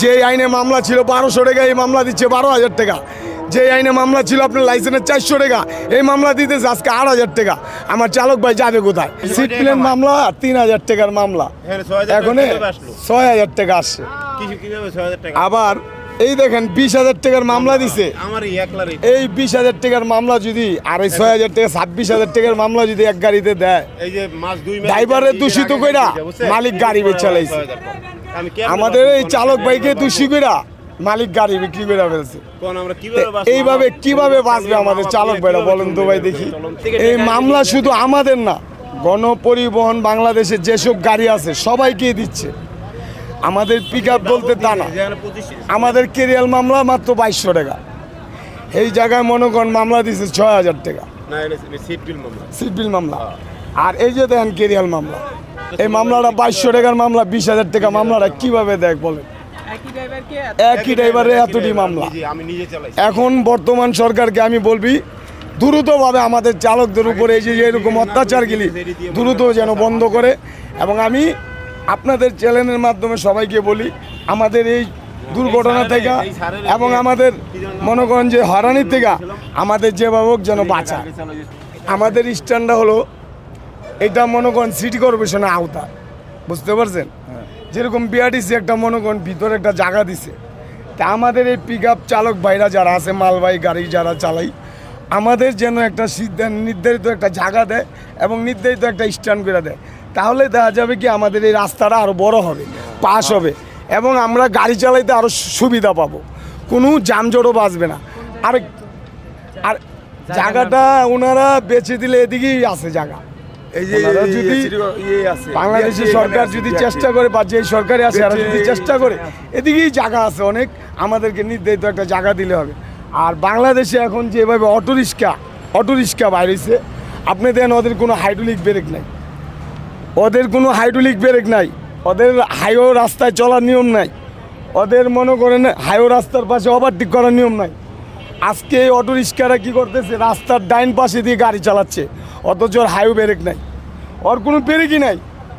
যে আইনে মামলা ছিল বারোশো টাকা এই মামলা দিচ্ছে বারো হাজার টাকা। যে আইনে মামলা ছিল আপনার লাইসেন্সের চারশো টাকা এই মামলা দিতেছে আজকে আট হাজার টাকা। আমার চালক ভাই যাবে কোথায়? সিট প্লেন মামলা তিন হাজার টাকার মামলা। এখন? ছয় হাজার টাকা আসছে। আবার এই দেখেন বিশ হাজার টাকার মামলা দিছে। এই বিশ হাজার টাকার মামলা যদি আর এই ছয় হাজার টাকা ছাব্বিশ হাজার টাকার মামলা যদি এক গাড়িতে দেয় ড্রাইভারের দূষিত কইরা মালিক গাড়ি বেচে লাইছে। 6,000 টাকা। আমি কেমনে আমাদের এই চালক ভাইকে কীভাবে দোষী মালিক গাড়ি বিক্রি করে ফেলছে? এইভাবে কীভাবে বাঁচবে আমাদের চালক ভাইরা? বলেন তো ভাই দেখি। এই মামলা শুধু আমাদের না গণপরিবহন বাংলাদেশে যেসব গাড়ি আছে সবাইকে দিচ্ছে। আমাদের পিক আপ বলতে তা না। আমাদের কেরিয়াল মামলা মাত্র বাইশশো টাকা। এই জায়গায় মনে করেন মামলা দিচ্ছে ছয় হাজার টাকা। সিট বিল মামলা। মামলা। আর এই যে দেখেন কেরিয়াল মামলা। এই মামলাটা বাইশশো টাকার মামলা বিশ হাজার টাকা মামলাটা কীভাবে দেখ বলেন? একই ড্রাইভারের এতটি মামলা। নিজে- আমি নিজে চালাই এখন বর্তমান সরকারকে আমি বলবি দ্রুতভাবে আমাদের চালকদের উপরে এই যে এরকম অত্যাচারগুলি দ্রুত যেন বন্ধ করে। এবং আমি আপনাদের চ্যানেলের মাধ্যমে সবাইকে বলি আমাদের এই দুর্ঘটনা থেকে এবং আমাদের মনে করেন যে হরানির থেকে আমাদের যেভাবে হোক যেন বাঁচা। আমাদের স্ট্যান্ডটা হলো এটা মনে করেন সিটি কর্পোরেশনের আওতা। বুঝতে পারছেন? যেরকম বিআরটিসি একটা মনে করেন ভিতরে একটা জায়গা দিছে। তা আমাদের এই পিক আপ চালক ভাইরা যারা আছে মালবাহী গাড়ি যারা চালাই আমাদের যেন একটা সিদ্ধান্ত নির্ধারিত একটা জায়গা দেয় এবং নির্ধারিত একটা স্ট্যান্ড করে দেয়। তাহলে দেখা যাবে কি আমাদের এই রাস্তাটা আরও বড় হবে পাস হবে এবং আমরা গাড়ি চালাইতে আরও সুবিধা পাবো। কোনো যানজটও বাঁচবে না। আর আর জায়গাটা ওনারা বেছে দিলে এদিকেই আছে জায়গা। এই যে যদি ইয়ে বাংলাদেশের সরকার যদি চেষ্টা করে বা যে সরকারে আছে আর যদি চেষ্টা করে এদিকেই জায়গা আছে অনেক আমাদেরকে নির্ধারিত একটা জায়গা দিলে হবে। আর বাংলাদেশে এখন যেভাবে অটো রিক্সা অটো রিক্সা বাইরেছে আপনি দেন ওদের কোনো হাইড্রোলিক ব্রেক নাই। ওদের কোনো হাইড্রোলিক ব্রেক নাই। ওদের হাইও রাস্তায় চলার নিয়ম নাই। ওদের মনে করেন হাইও রাস্তার পাশে ওভারটেক করার নিয়ম নাই। আজকে এই অটো রিক্সারা কী করতেছে? রাস্তার ডাইন পাশে দিয়ে গাড়ি চালাচ্ছে। অথচ ওর হাইও ব্রেক নাই। ওর কোনো ব্রেকই নাই।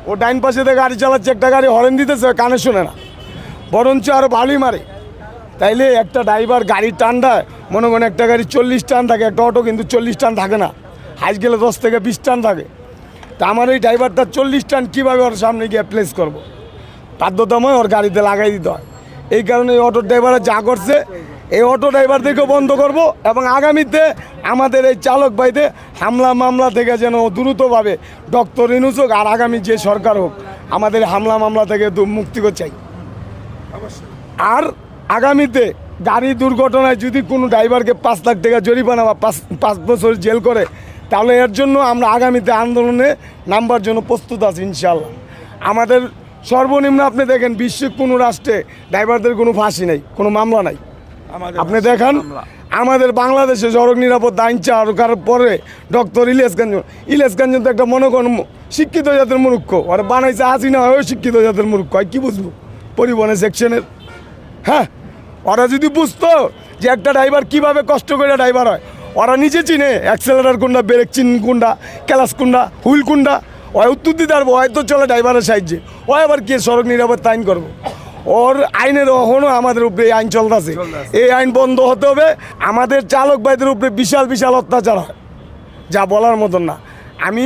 ও ডাইন পাশে দিয়ে গাড়ি চালাচ্ছে, একটা গাড়ি হরেন দিতেছে কানে শোনে না। বরঞ্চ আরও ভালোই মারে। তাইলে একটা ড্রাইভার গাড়ির টানটায় মনে করেন একটা গাড়ি চল্লিশ টান থাকে, একটা অটো কিন্তু চল্লিশ টান থাকে না। হাইস গেলে দশ থেকে বিশ টান থাকে। তা আমার এই ড্রাইভারটা চল্লিশ টান কীভাবে ওর সামনে গিয়ে প্লেস করব। বাধ্যতাময় ওর গাড়িতে লাগাই দিতে হয়। এই কারণে এই অটো ড্রাইভাররা যা করছে এই অটো ড্রাইভারদেরকে বন্ধ করব এবং আগামীতে আমাদের এই চালক ভাইদের হামলা মামলা থেকে যেন দ্রুতভাবে ডক্টর ইনুস হোক আর আগামী যে সরকার হোক, আমাদের হামলা মামলা থেকে মুক্তি চাই। আর আগামীতে গাড়ি দুর্ঘটনায় যদি কোনো ড্রাইভারকে পাঁচ লাখ টাকা জরিমানা বা পাঁচ পাঁচ বছর জেল করে, তাহলে এর জন্য আমরা আগামীতে আন্দোলনে নামবার জন্য প্রস্তুত আছি ইনশাল্লাহ আমাদের সর্বনিম্ন আপনি দেখেন বিশ্বের কোনো রাষ্ট্রে ড্রাইভারদের কোনো ফাঁসি নেই, কোনো মামলা নাই। আপনি দেখান আমাদের বাংলাদেশে সড়ক নিরাপত্তা আইন চালু পরে ডক্টর ইলিয়াস কাঞ্জন ইলিয়াস কাঞ্জন তো একটা মনে করেন শিক্ষিত জাতের মূর্খ ওরা বানাইছে হাসিনা হয়েও শিক্ষিত জাতের মূর্খ হয় কি বুঝব? পরিবহনের সেকশনের হ্যাঁ? ওরা যদি বুঝতো যে একটা ড্রাইভার কীভাবে কষ্ট করে ড্রাইভার হয় ওরা নিজে চিনে অ্যাক্সেলারার কোনটা ব্রেক চিন কোনটা ক্যালাস কোনটা হুইল কোনটা ওই উত্তর দিতে পারব হয়তো চলে ড্রাইভারের সাহায্যে। ও আবার কে সড়ক নিরাপদ আইন করব? ওর আইনের এখনও আমাদের উপরে এই আইন চলতেছে। এই আইন বন্ধ হতে হবে। আমাদের চালক ভাইদের উপরে বিশাল বিশাল অত্যাচার হয়। যা বলার মতন না। আমি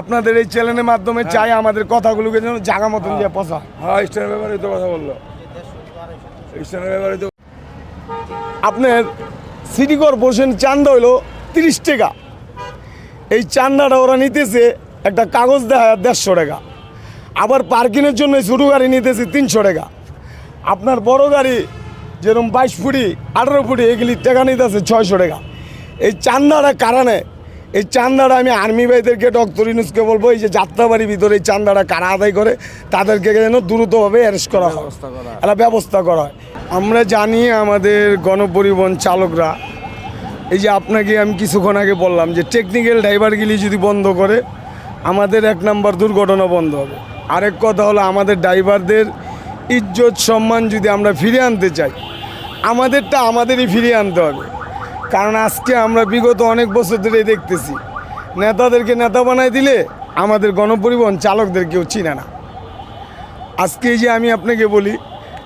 আপনাদের এই চ্যানেলের মাধ্যমে চাই আমাদের কথাগুলোকে যেন জাগা মতন দিয়ে পচা। হ্যাঁ ব্যাপারে তো কথা বলল। ব্যাপারে তো আপনার সিটি কর্পোরেশন চান্দা হইল তিরিশ টাকা। এই চান্দাটা ওরা নিতেছে একটা কাগজ দেখা দেড়শো টাকা। আবার পার্কিংয়ের জন্য ছোটো গাড়ি নিতেছে তিনশো টাকা। আপনার বড় গাড়ি যেরকম বাইশ ফুটি আঠেরো ফুটি এগুলি টাকা নিতেছে ছয়শো টাকা। এই চান্দাটা কারণে এই চান্দাটা আমি আর্মি ভাইদেরকে ডক্টর ইনুসকে বলব এই যে যাত্রাবাড়ির ভিতরে এই চান্দাটা কারা আদায় করে তাদেরকে যেন দ্রুতভাবে অ্যারেস্ট করা হয়। একটা ব্যবস্থা করা হয়। আমরা জানি আমাদের গণপরিবহন চালকরা এই যে আপনাকে আমি কিছুক্ষণ আগে বললাম যে টেকনিক্যাল ড্রাইভারগুলি যদি বন্ধ করে আমাদের এক নাম্বার দুর্ঘটনা বন্ধ হবে। আরেক কথা হলো আমাদের ড্রাইভারদের ইজ্জত, সম্মান যদি আমরা ফিরিয়ে আনতে চাই, আমাদেরটা আমাদেরই ফিরিয়ে আনতে হবে। কারণ আজকে আমরা বিগত অনেক বছর ধরে দেখতেছি, নেতাদেরকে নেতা বানায় দিলে আমাদের গণপরিবহন চালকদের কেউ চিনে না। আজকে যে আমি আপনাকে বলি,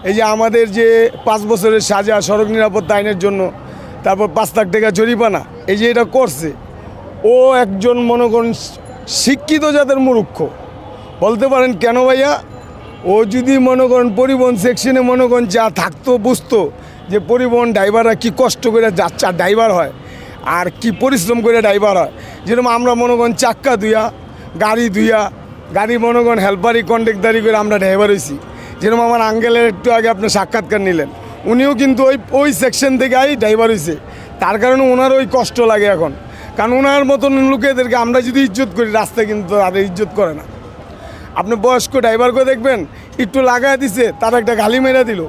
এই যে আমাদের যে পাঁচ বছরের সাজা, সড়ক নিরাপত্তা আইনের জন্য, তারপর পাঁচ লাখ টাকা জরিমানা, এই যে এটা করছে, ও একজন মনে শিক্ষিত জাতের মূর্খ। বলতে পারেন, কেন ভাইয়া? ও যদি মনে করেন পরিবহন সেকশনে মনে করেন যা থাকতো, বুঝতো যে পরিবহন ড্রাইভাররা কি কষ্ট করে যাচ্ছে ড্রাইভার হয় আর কি পরিশ্রম করে ড্রাইভার হয়। যেরকম আমরা মনে করেন চাক্কা ধুইয়া, গাড়ি ধুইয়া, গাড়ি মনে করেন হেল্পারি কন্ট্রাক্টারি করে আমরা ড্রাইভার হয়েছি যেরকম আমার আঙ্গেলের একটু আগে আপনি সাক্ষাৎকার নিলেন, উনিও কিন্তু ওই ওই সেকশন থেকে আই ড্রাইভার হয়েছে তার কারণে ওনার ওই কষ্ট লাগে এখন। কারণ ওনার মতন লোকেদেরকে আমরা যদি ইজ্জত করি, রাস্তায় কিন্তু তাদের ইজ্জত করে না। আপনি বয়স্ক ড্রাইভারকে দেখবেন, একটু লাগায় দিছে, তার একটা গালি মেরে দিল।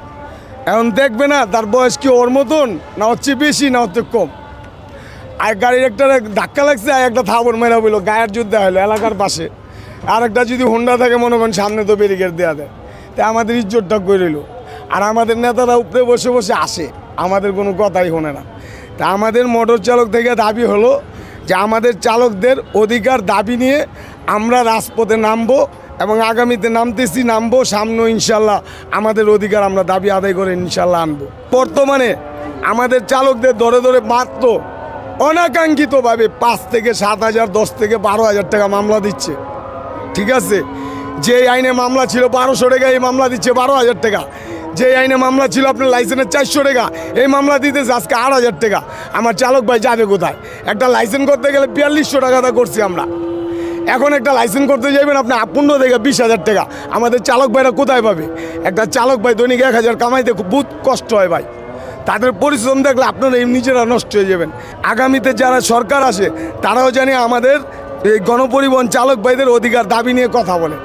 এখন দেখবে না, তার বয়স কি ওর মতন, না হচ্ছে বেশি, না হচ্ছে কম। আর গাড়ির একটা ধাক্কা লাগছে, আর একটা থাবর মেরা বলল গায়ের যুদ্ধ হলো এলাকার পাশে। আর একটা যদি হোন্ডা থাকে, মনে করেন সামনে তো ব্যারিকেড দেওয়া দেয়। তাই আমাদের ইজ্জতটা করে রইল? আর আমাদের নেতারা উপরে বসে বসে আসে, আমাদের কোনো কথাই শোনে না। তা আমাদের মোটর চালক থেকে দাবি হলো যে, আমাদের চালকদের অধিকার দাবি নিয়ে আমরা রাজপথে নামবো এবং আগামীতে নামতেছি, নামবো, সামনে ইনশাল্লাহ আমাদের অধিকার আমরা দাবি আদায় করে ইনশাল্লাহ আনব। বর্তমানে আমাদের চালকদের ধরে ধরে মাত্র অনাকাঙ্ক্ষিতভাবে পাঁচ থেকে সাত হাজার, দশ থেকে বারো হাজার টাকা মামলা দিচ্ছে। ঠিক আছে? যে আইনে মামলা ছিল বারোশো টাকা, এই মামলা দিচ্ছে বারো হাজার টাকা। যে আইনে মামলা ছিল আপনার লাইসেন্সের চারশো টাকা, এই মামলা দিতেছে আজকে আট হাজার টাকা। আমার চালক ভাই যাবে কোথায়? একটা লাইসেন্স করতে গেলে বিয়াল্লিশশো টাকা দা করছি আমরা। এখন একটা লাইসেন্স করতে যাবেন আপনি পনেরো থেকে বিশ হাজার টাকা। আমাদের চালক ভাইরা কোথায় পাবে? একটা চালক ভাই দৈনিক এক হাজার কামাইতে খুব বহুত কষ্ট হয় ভাই। তাদের পরিশ্রম দেখলে আপনারা নিজেরা নষ্ট হয়ে যাবেন। আগামীতে যারা সরকার আসে, তারাও জানে আমাদের এই গণপরিবহন চালক ভাইদের অধিকার, দাবি নিয়ে কথা বলে।